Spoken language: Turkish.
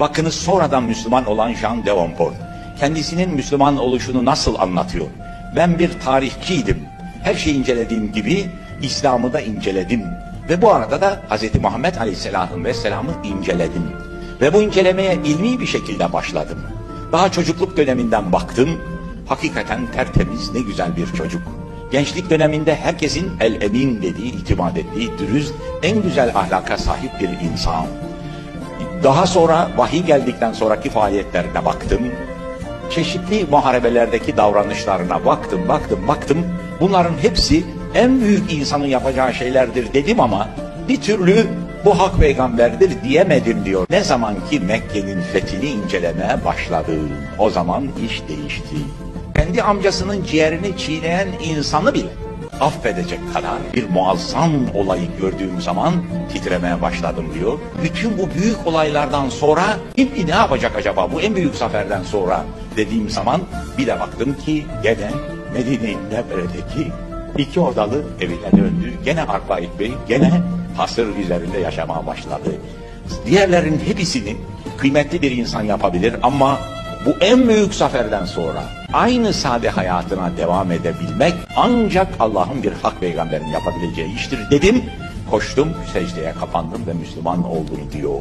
Bakınız sonradan Müslüman olan Jean de Montfort. Kendisinin Müslüman oluşunu nasıl anlatıyor? Ben bir tarihçiydim. Her şeyi incelediğim gibi İslam'ı da inceledim. Ve bu arada da Hz. Muhammed Aleyhisselam'ı ve Selam'ı inceledim. Ve bu incelemeye ilmi bir şekilde başladım. Daha çocukluk döneminden baktım. Hakikaten tertemiz ne güzel bir çocuk. Gençlik döneminde herkesin el emin dediği, itimat ettiği, dürüst, en güzel ahlaka sahip bir insan. Daha sonra vahiy geldikten sonraki faaliyetlerine baktım. Çeşitli muharebelerdeki davranışlarına baktım, baktım, baktım. Bunların hepsi en büyük insanın yapacağı şeylerdir dedim ama bir türlü bu hak peygamberdir diyemedim diyor. Ne zaman ki Mekke'nin fethini incelemeye başladım, o zaman iş değişti. Kendi amcasının ciğerini çiğneyen insanı bile affedecek kadar bir muazzam olayı gördüğüm zaman titremeye başladım diyor. Bütün bu büyük olaylardan sonra şimdi ne yapacak acaba bu en büyük zaferden sonra dediğim zaman bir de baktım ki gene Medine-i Münevvere'deki iki odalı evine döndü. Gene Arpaik Bey gene hasır üzerinde yaşamaya başladı. Diğerlerin hepsini kıymetli bir insan yapabilir ama bu en büyük zaferden sonra aynı sade hayatına devam edebilmek ancak Allah'ın bir hak peygamberin yapabileceği iştir dedim. Koştum secdeye kapandım ve Müslüman oldum diyor.